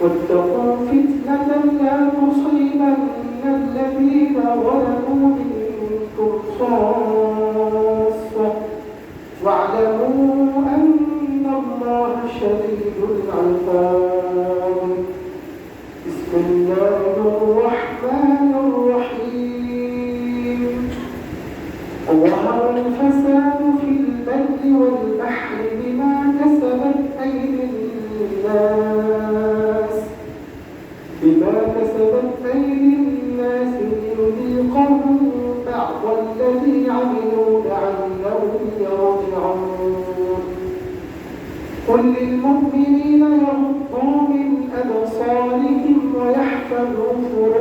واتقوا فتنة لا تصيبن الذين ظلموا منكم خاصة. واعلموا أن الله شديد العقاب. بما كسبت أيدي الناس ليذيقهم بعض الذي عملوا لعلهم يرجعون. قل للمؤمنين يغضوا من أبصارهم ويحفظوا فروجهم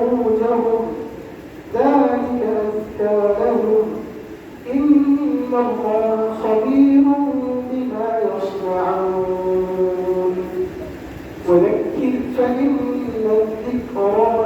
all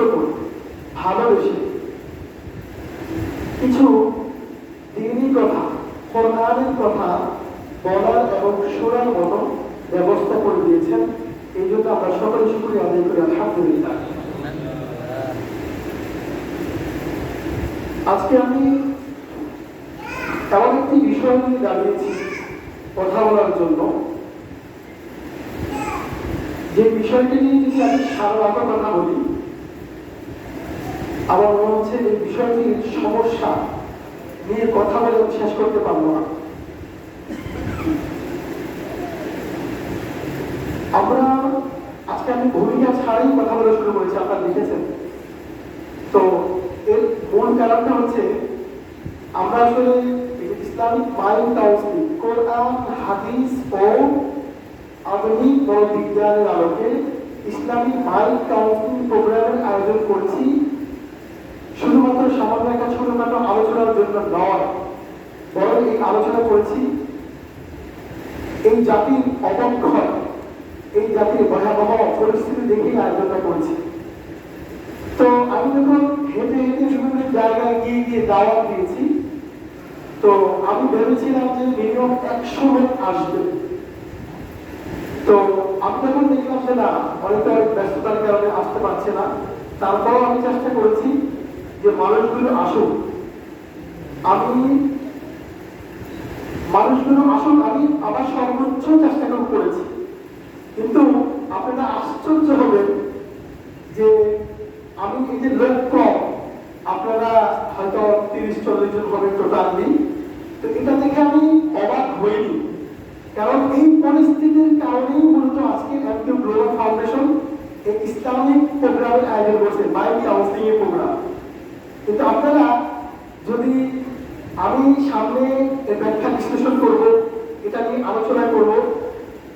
পছন্দ করে ভালোবেসে। কিছু দিনই কথা, কোরআনের কথা বলার এবং শোনার মতো ব্যবস্থা করে দিয়েছেন। এই জন্য আমরা সকলে শুক্রিয়া আদায় করি। আলহামদুলিল্লাহ। আজকে আমি এমন একটি বিষয় নিয়ে দাঁড়িয়েছি কথা বলার জন্য। যে বিষয়টি নিয়ে যদি আমি সারা কথা বলি আমার মনে হচ্ছে এই বিষয়টির সমস্যা নিয়ে কথা বলে শেষ করতে পারব না। আমরা আজকে আমি ভূমিকা ছাড়াই কথা বলা শুরু করেছি, আপনারা দেখেছেন। তো এর মূল কারণটা হচ্ছে, আমরা আসলে ইসলামিক মাইন্ড কাউন্সিলিং কোরআন, হাদিস ও আধুনিক বড় বিজ্ঞানের আলোকে ইসলামিক মাইন্ড কাউন্সিলিং প্রোগ্রামের আয়োজন করছি। একটা ছোটখাটো আলোচনার জন্য নয়। বরং এই আলোচনা করেছি, এই জাতির অবক্ষয়, এই জাতির ভয়াবহ পরিস্থিতি দেখেই আয়োজনটা করছি। তো আমি যখন হেঁটে হেঁটে বিভিন্ন জায়গায় গিয়ে গিয়ে দাওয়াত দিয়েছি, তো আমি ভেবেছিলাম যে মিনিমাম একশো লোক আসবে। তো আমি যখন দেখলাম যে না, অনেকটা ব্যস্ততার কারণে আসতে পারছে না। তারপরেও আমি চেষ্টা করেছি যে মানুষগুলো আসুক, আমি মানুষগুলো আসুক, আমি আমার সর্বোচ্চ চেষ্টা করে করেছি। কিন্তু আপনারা আশ্চর্য হবেন যে আমি এই যে লোক কম, আপনারা হয়তো তিরিশ, চল্লিশ জন হবে টোটালি তো এটা দেখে আমি অবাক হইনি। কারণ এই পরিস্থিতির কারণেই মূলত আজকে এমকিউ গ্লোবাল ফাউন্ডেশন ইসলামিক প্রোগ্রামের আয়োজন করছে মাইন্ড কাউন্সিলিং এর প্রোগ্রাম কিন্তু আপনারা যদি আমি সামনে এর ব্যাখ্যা বিশ্লেষণ করব, এটা নিয়ে আলোচনা করব,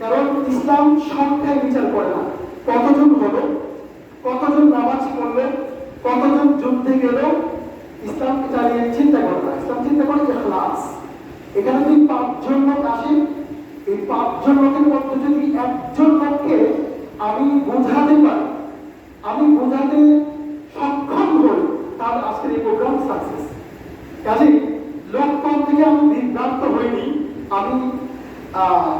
কারণ ইসলাম সংখ্যায় বিচার করে না। কতজন হলো? কতজন নামাজ পড়ল কতজন যুদ্ধে গেল? ইসলাম এটা নিয়ে চিন্তা করে না। ইসলাম চিন্তা করে ইখলাস। এখানে যদি পাঁচজন লোক আসে, এই পাঁচজন লোকের মধ্যে যদি একজন লোককে আমি বোঝাতে পারি, আমি বোঝাতে সক্ষম হই তাহলে আজকের এই প্রোগ্রাম সাকসেস কাজে লোক কম থেকে আমি বিভ্রান্ত হইনি। আমি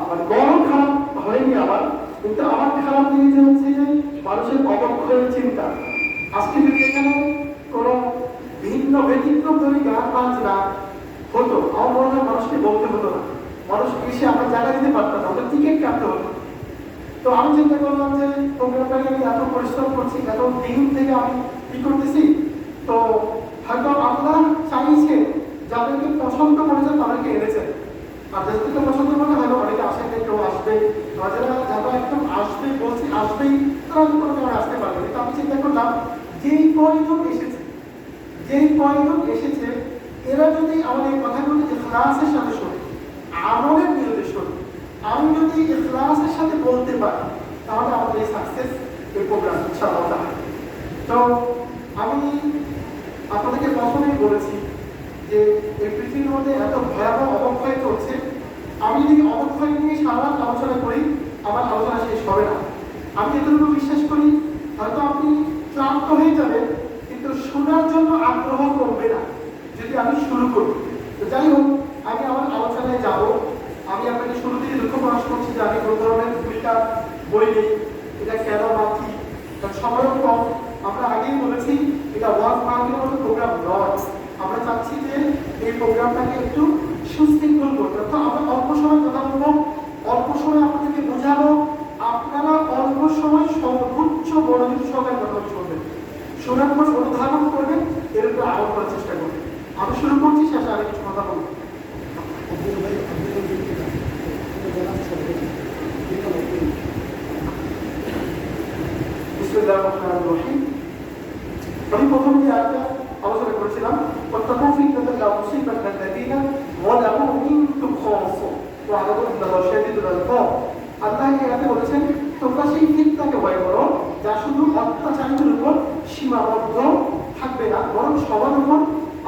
মানে বড় খারাপ হয়নি আমার কিন্তু আমার খারাপ লেগেছে হচ্ছে যে মানুষের অবক্ষয়ের চিন্তা। আজকে যদি এখানে কোনো ভিন্ন ব্যতিক্রম ধরে গান বাজনা হতো, আমার মনে মানুষকে বলতে হতো না। মানুষ এসে আমরা জায়গা দিতে পারতাম না ওদের টিকিট কাটতে হতো। তো আমি চিন্তা করলাম যে প্রোগ্রামটাকে আমি এত পরিশ্রম করছি, এত দিন থেকে আমি কি করতেছি? তো হয়তো আল্লাহ চাইছে যাদেরকে পছন্দ করেছেন তাদেরকে এনেছেন আর যাদেরকে পছন্দ করে হয়তো অনেকে আসেন কেউ আসবে। যারা যারা একদম আসবে, বলছি আসবেই, তারা কোনো আসতে পারবে কিন্তু আমি চিন্তা করলাম, যেই কয়জন এসেছে, যেই কয়জন এসেছে, এরা যদি আমাদের এই কথাগুলো ইখলাসের সাথে শোনে, আমলের নিয়তে শোনে, আমি যদি ইখলাসের সাথে বলতে পারি, তাহলে আমাদের এই প্রোগ্রাম ইনশাআল্লাহ তো আমি আপনাদেরকে প্রথমেই বলেছি যে এই পৃথিবীর মধ্যে এত ভয়াবহ অবক্ষয় চলছে, আমি যদি অবক্ষয় নিয়ে সারা আলোচনা করি, আমার আলোচনা শেষ হবে না। আমি এতটুকু বিশ্বাস করি, হয়তো আপনি ক্লান্ত হয়ে যাবেন, কিন্তু শোনার জন্য আগ্রহ কমবে না, যদি আমি শুরু করি। তো যাই হোক, আমি আমার আলোচনায় যাব। আমি আপনাকে শুরু থেকে দুঃখ প্রকাশ করছি যে আমি কোনো ধরনের ভূমিকা বই নেই এটা কেন বা কি? সময়ও কম। আমরা আগেই বলেছি এটা ওয়ার্ক মার্কের মতো প্রোগ্রাম নয়। আমরা চাচ্ছি যে এই প্রোগ্রামটাকে একটু সুশৃঙ্খল করতে। অর্থাৎ আমরা অল্প শাদিদুল আল্লাহ এরাতে বলেছেন, তোমরা সেই ফিতনাকে ভয় করো, যা শুধু অত্যাচারীদের উপর সীমাবদ্ধ থাকবে না, বরং সবার উপর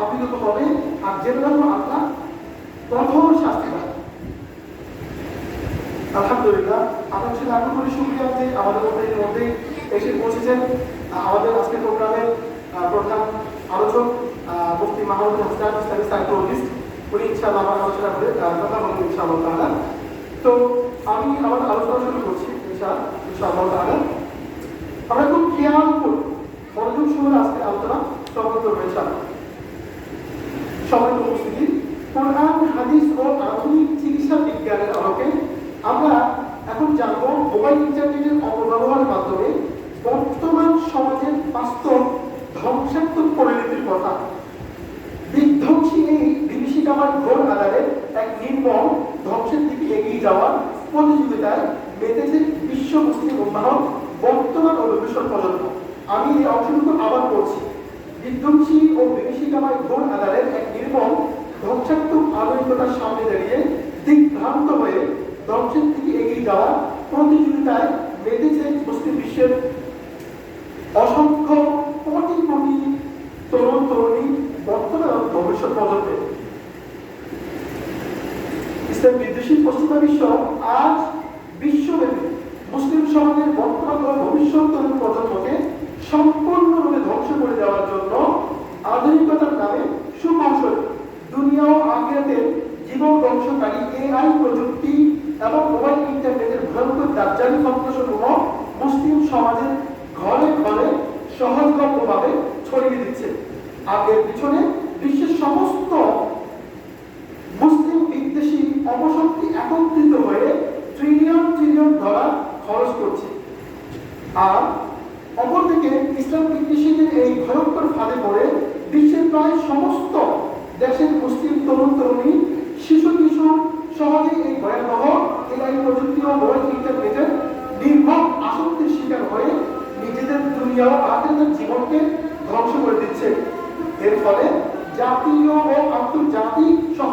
আপিলত হবে, আর জেনে রাখব আল্লাহ কঠোর শাস্তি পায় আলহামদুলিল্লাহ আপনার ছিল এখন করে সুবিধা যে আমাদের মধ্যে মধ্যে এসে পৌঁছেছেন। আমাদের আজকে প্রোগ্রামের প্রধান আলোচক মুফতি মাহমুদ হাসান ইসলামী সাইকোলজিস্ট উনি ইনশাআল্লাহ আমার আলোচনা করে কথা বলবেন ইনশাআল্লাহ তো আমি আমাদের আলোচনা শুরু করছি আমরা খুব খেয়াল করি, মনোযোগ সহ আজকে আলোচনা করব, ইনশাআল্লাহ। সবাই উপস্থিতি, কোরআন, হাদিস ও আধুনিক চিকিৎসা বিজ্ঞানের আলোকে আমরা এখন জানব মোবাইল ইন্টারনেটের অপব্যবহারের মাধ্যমে বর্তমান সমাজের বাস্তব ধ্বংসাত্মক পরিণতির কথা। বিধ্বংসী এই বিভীষিকামার ঘোর আধারে এক নির্মম এগিয়ে যাওয়ার প্রতিযোগিতায় মেতেছে বিশ্ব মুসলিম উম্মাহ বর্তমান ভবিষ্যৎ প্রজন্ম। আমি এই অংশটুকু আবার করছি বিধ্বংসী ও বিভীষিকাময় ঘোর আধারের এক নির্মম, ধ্বংসাত্মক আধুনিকতার সামনে দাঁড়িয়ে দিকভ্রান্ত হয়ে ধ্বংসের দিকে এগিয়ে যাওয়ার প্রতিযোগিতায় মেতেছে মুসলিম বিশ্বের অসংখ্য কোটি কোটি তরুণ, তরুণী বর্তমান ভবিষ্যৎ প্রজন্মে। ইসলাম বিদ্বেষী পশ্চিমা বিশ্ব আজ বিশ্বব্যাপী মুসলিম সমাজের বর্তমান ও ভবিষ্যৎ প্রজন্মকে সম্পূর্ণরূপে ধ্বংস করে দেওয়ার জন্য আধুনিকতার নামে সুকৌশল দুনিয়া ও আখিরাতের জীবন ধ্বংসকারী এআই প্রযুক্তি এবং মোবাইল ইন্টারনেটের ভয়ঙ্কর দার্জালি সন্ত্রাসসমূহ মুসলিম সমাজের ঘরে ঘরে সহজলভ্যভাবে ছড়িয়ে দিচ্ছে। আর এর পিছনে বিশ্বের সমস্ত অপশক্তি একত্রিত হয়ে ট্রিলিয়ন ট্রিলিয়ন ডলার খরচ করছে। আর অপরদিকে ইসলাম বিদ্বেষীদের এই ভয়ঙ্কর ফাঁদে পড়ে বিশ্বের প্রায় সমস্ত দেশের মুসলিম তরুণ তরুণী, শিশু কিশোর সহজে এই ভয়াবহ এআই প্রযুক্তি ও মোবাইল ইন্টারনেটের নির্ভর আসক্তির শিকার হয়ে নিজেদের দুনিয়া ও আখেরাতের জীবনকে ধ্বংস করে দিচ্ছে। এর ফলে জাতীয় ও আন্তর্জাতিক সহ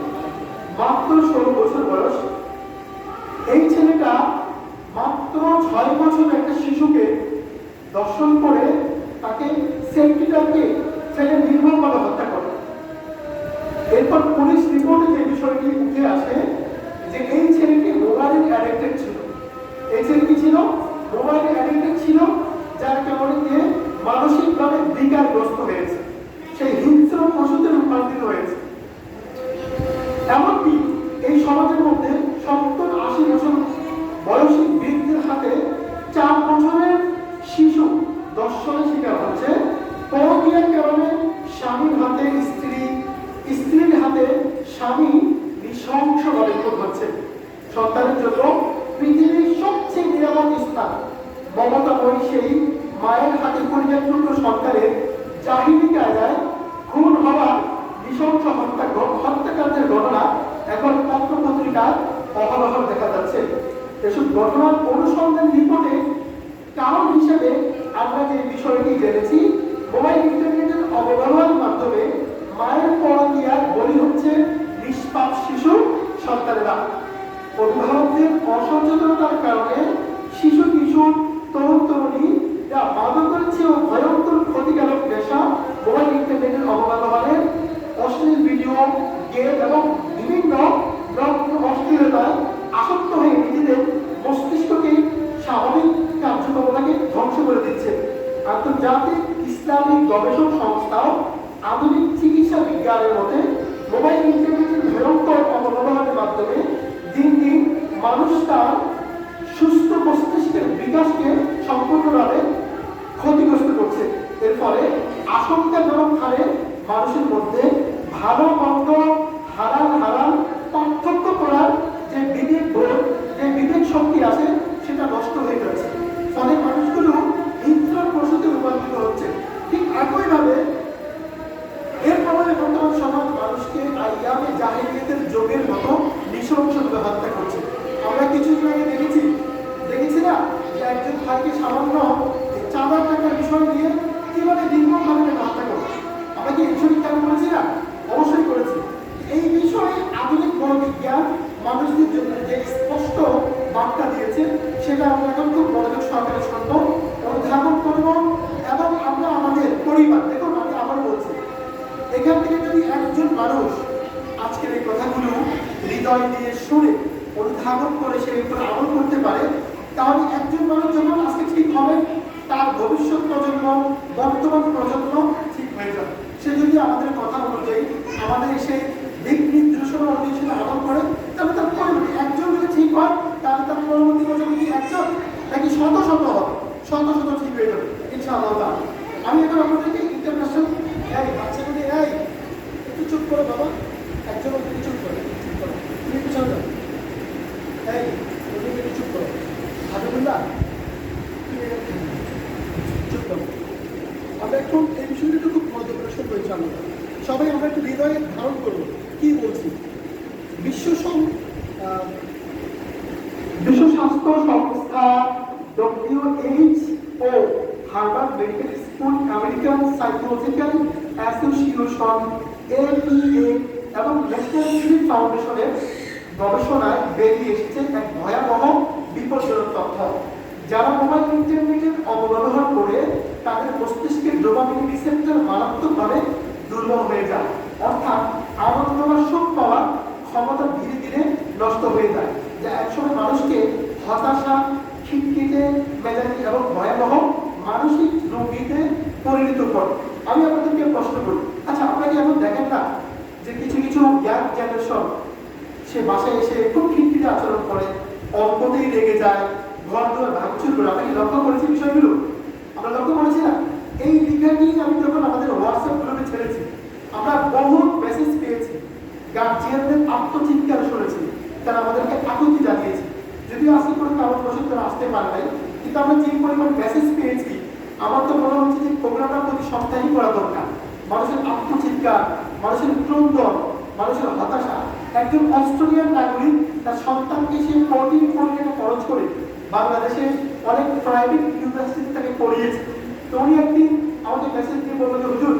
মাত্র ষোলো বছর বয়স। এই ছেলেটা মাত্র ছয় বছর একটা শিশুকে দর্শন করে তাকে সেফটিটাকে নির্মমভাবে হত্যা করে। এরপর পুলিশ রিপোর্টে যে বিষয়টি উঠে আসে যে এই ছেলেটি মোবাইল অ্যাডিক্টেড ছিল। এই ছেলে কি ছিল মোবাইল অ্যাডিক্টেড ছিল, যার কারণে যে মানসিকভাবে বিকারগ্রস্ত হয়েছে। সেই হিংস্র পশুতে রূপান্তরিত হয়েছে। সমাজের মধ্যে সত্তর আশি বছর বয়সী বৃদ্ধের হাতে চার বছরের শিশু দর্শনের শিকার হচ্ছে পরকীয়ার কারণে স্বামীর হাতে স্ত্রী স্ত্রীর হাতে স্বামী নৃশংসভাবে নিয়োগ হচ্ছে সন্তানের জন্য পৃথিবীর সবচেয়ে নিরাপদ স্থান মমতাময়ী সেই মায়ের হাতে পরিচালিত সরকারের জাহিরি কায়দায় খুন হওয়া নৃশংস হত্যা হত্যাকাণ্ডের ঘটনা এখন পত্র পত্রিকায় অহরহ দেখা যাচ্ছে এসব ঘটনার অনুসন্ধান রিপোর্টে কারণ হিসেবে আমরা যে বিষয়টি জেনেছি মোবাইল ইন্টারনেটের অবব্যবহারের মাধ্যমে মায়ের পরকিয়ার বলি হচ্ছে নিষ্পাপ শিশু সন্তানেরা অভিভাবকদের অসচেতনতার কারণে শিশু কিশোর, তরুণ তরুণী, যা মাদকের চেয়েও ভয়ঙ্কর ক্ষতিকারক নেশা, মোবাইল, ইন্টারনেটের অবব্যবহারের অশ্লীল ভিডিও, গেম এবং বিভিন্ন অশ্লীলতায় আসক্ত হয়ে নিজেদের মস্তিষ্ককে স্বাভাবিক কার্যক্রমটাকে ধ্বংস করে দিচ্ছে। আন্তর্জাতিক ইসলামিক গবেষক সংস্থাও আধুনিক চিকিৎসা বিজ্ঞানের মতে, মোবাইল, ইন্টারনেটের ভয়ঙ্কর অপব্যবহারের মাধ্যমে দিন দিন মানুষ তার সুস্থ মস্তিষ্কের বিকাশকে সম্পূর্ণভাবে ক্ষতিগ্রস্ত করছে। এর ফলে আশঙ্কাজনক হারে মানুষের মধ্যে ভালো মন্দ, হারাল হারাল, পার্থক্য করার যে বিবেক বোধ, যে বিবেক শক্তি আছে, সেটা নষ্ট হয়ে যাচ্ছে। ফলে মানুষগুলো হিংস্র প্রসূতি রূপান্তরিত হচ্ছে। ঠিক একইভাবে এর প্রভাবে বর্তমান সমাজ মানুষকে আইয়ামে যোগের মতো নৃশংসভাবে হত্যা করছে। আমরা কিছুদিন আগে দেখেছি একজন ভাইকে সামান্য চাঁদার টাকার বিষয় নিয়ে কীভাবে নির্মমভাবে হত্যা করে আমরা কি এই কেন করেছি না? অবশ্যই করেছি। এই বিষয়ে আধুনিক মনোবিজ্ঞান মানুষদের জন্য যে স্পষ্ট বার্তা দিয়েছে, সেটা আমরা এখন খুব মনোযোগ সহকারে শুনব অনুধাবন করব এবং আমরা আমাদের পরিবার, দেখুন আমি আবার বলছি, এখান থেকে যদি একজন মানুষ আজকের এই কথাগুলো হৃদয় দিয়ে শুনে অনুধাবন করে সে উপরে আমল করতে পারে তাহলে একজন মানুষ যখন আজকে ঠিক হবে, তার ভবিষ্যৎ প্রজন্ম, বর্তমান প্রজন্ম ঠিক হয়ে যাবে। সে যদি আমাদের কথা অনুযায়ী আমাদের সে দিক নির্দেশনা অনুযায়ী সে আমল করে, তাহলে তার পরবর্তী একজন যদি ঠিক হয়, তাহলে তার পরবর্তী প্রজন্ম কি একজন? নাকি শত শত হবে? শত শত ঠিক হয়ে যাবে, ইনশাআল্লাহ। আমি এখন আপনাদেরকে ইন্টারন্যাশনাল এই, বাচ্চাগুলি, এই, একটু চুপ করো বাবা একজন একটু চুপ করো চুপ করো তুমি পিছনে যাও এই তুমি একটু চুপ করো হাবিবুল্লাহ তুমি এখানে চুপ করো আমরা এখন এই বিষয়টা একটু খুব মনোযোগ করে শুনব ইনশাআল্লাহ সবাই আমরা একটু হৃদয়ে ধারণ করব। কি বলছি? বিশ্ব বিশ্ব স্বাস্থ্য সংস্থা WHO Harvard medical school American psychological association APA এবং ন্যাশনাল ফাউন্ডেশনের গবেষণায় বেরিয়ে এসেছে এক ভয়াবহ বিপজ্জনক তথ্য। যারা মোবাইল ইন্টারনেটের অপব্যবহার করে তাদের মস্তিষ্কের ডোপামিন রিসেপ্টর মারাত্মকভাবে দুর্বল হয়ে যায়। অর্থাৎ আনন্দ বা সুখ পাওয়ার ক্ষমতা ধীরে ধীরে নষ্ট হয়ে যায়। যা একসময় মানুষকে হতাশা, খিটখিটে, মেজাজি এবং ভয়াবহ মানসিক রোগীতে পরিণত করে। আমি আপনাদেরকে প্রশ্ন করি আচ্ছা আপনারা কি এখন দেখেন না যে কিছু কিছু ইয়াং জেনারেশন সে বাসায় এসে খুব খিটখিটে আচরণ করে, অল্পতেই রেগে যায় ঘর দুয়ার ভাঙচুর করে। আপনি লক্ষ্য করেছি বিষয়গুলো? আমরা লক্ষ্য করেছি না এই লেখাটি আমি যখন আমাদের হোয়াটসঅ্যাপ গ্রুপে ছেড়েছি আমরা বহু মেসেজ পেয়েছি। গার্জিয়ানদের আত্মচিৎকার শুনেছি। তারা আমাদেরকে আকুতি জানিয়েছে। যদিও আজকে কোনো কারণবশত তারা আসতে পারে নাই, কিন্তু আমরা যে পরিমাণ মেসেজ পেয়েছি, আমার তো মনে হচ্ছে যে প্রোগ্রামটা প্রতি সপ্তাহেই করা দরকার। মানুষের আত্মচিৎকার, মানুষের ক্রন্দন, মানুষের হতাশা। একজন অস্ট্রেলিয়ান নাগরিক তার সন্তানকে সে কোটি কোটি খরচ করে বাংলাদেশে অনেক প্রাইভেট ইউনিভার্সিটি তাকে পড়িয়েছে। তো উনি একদিন আমাকে মেসেজ দিয়ে বলল হুজুর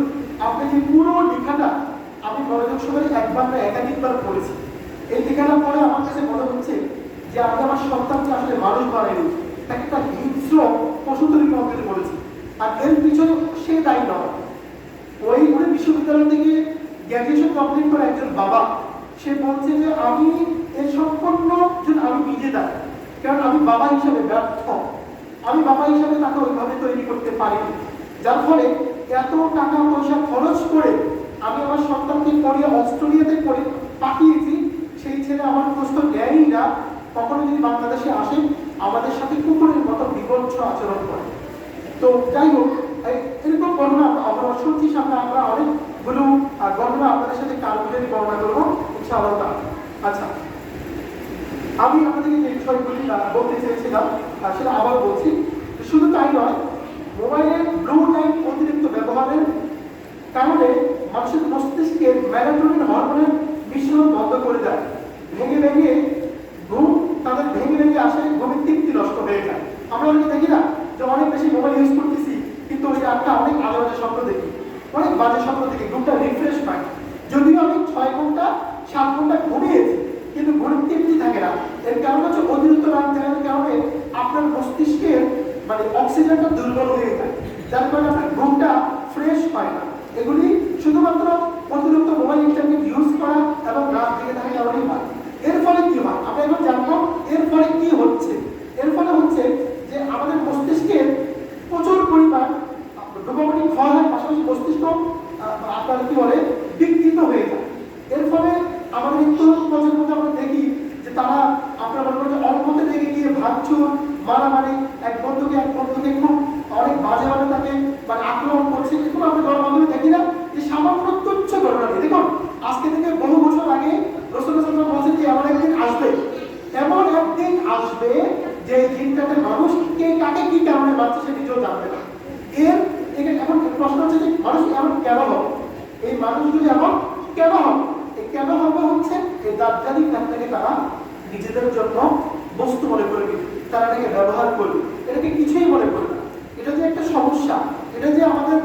আপনি যে পুরো লেখাটা আমি মনোযোগ সবাই একবার না একাধিকবার পড়েছি। এই লেখাটা পরে আমার কাছে মনে হচ্ছে যে আমি আমার সন্তানকে আসলে মানুষ বানাইনি। তাকে একটা হিংস্র পশু তৈরি কমপ্লিট করেছি আর এর পিছনে সে দায়ী নয়। ওই ওই বিশ্ববিদ্যালয় থেকে গ্র্যাজুয়েশন কমপ্লিট করে একজন বাবা, সে বলছে যে আমি এর সম্পূর্ণ আমি নিজে দায়ী। কারণ আমি বাবা হিসাবে ব্যর্থ। আমি বাবা হিসাবে তাকে ওইভাবে তৈরি করতে পারিনি। যার ফলে এত টাকা পয়সা খরচ করে আমি আমার সন্তানকে পড়িয়ে অস্ট্রেলিয়াতে পড়ে পাঠিয়েছি। সেই ছেলে আমার প্রশ্ন নেয়ই না। কখনো যদি বাংলাদেশে আসে, আমাদের সাথে কুকুরের মতো বিভৎস আচরণ করে। তো যাই হোক এরকম ঘটনা আমরা শুনছি সামনে আমরা অনেকগুলো ঘটনা আপনাদের সাথে কালগুলি বর্ণনা করব, ইনশাআল্লাহ আচ্ছা আমি আপনাদেরকে যে বিষয়গুলি বলতে চেয়েছিলাম সেটা আবার বলছি। শুধু তাই নয় যার কারণে আপনার ঘুমটা ফ্রেশ হয় না। এগুলি শুধুমাত্র তুচ্ছ ঘটনা দেখুন, আজকে থেকে বহু বছর আগে রসুল্লাহ বলছেন যে, এমন একদিন আসবে, এমন একদিন আসবে যে দিনটাতে মানুষ কে কাকে কি কারণে বাচ্চা সে নিজেও জানবে না। এর এখন প্রশ্ন হচ্ছে যে, মানুষ এমন কেন হবে? এই মানুষগুলি এমন কেন হবে? কেন হবে হচ্ছে এই দাবজালিক নামটাকে তারা নিজেদের জন্য বস্তু মনে করবে তারা এটাকে ব্যবহার করবে। এটাকে কিছুই মনে করবে এটা যে একটা সমস্যা, এটা যে আমাদের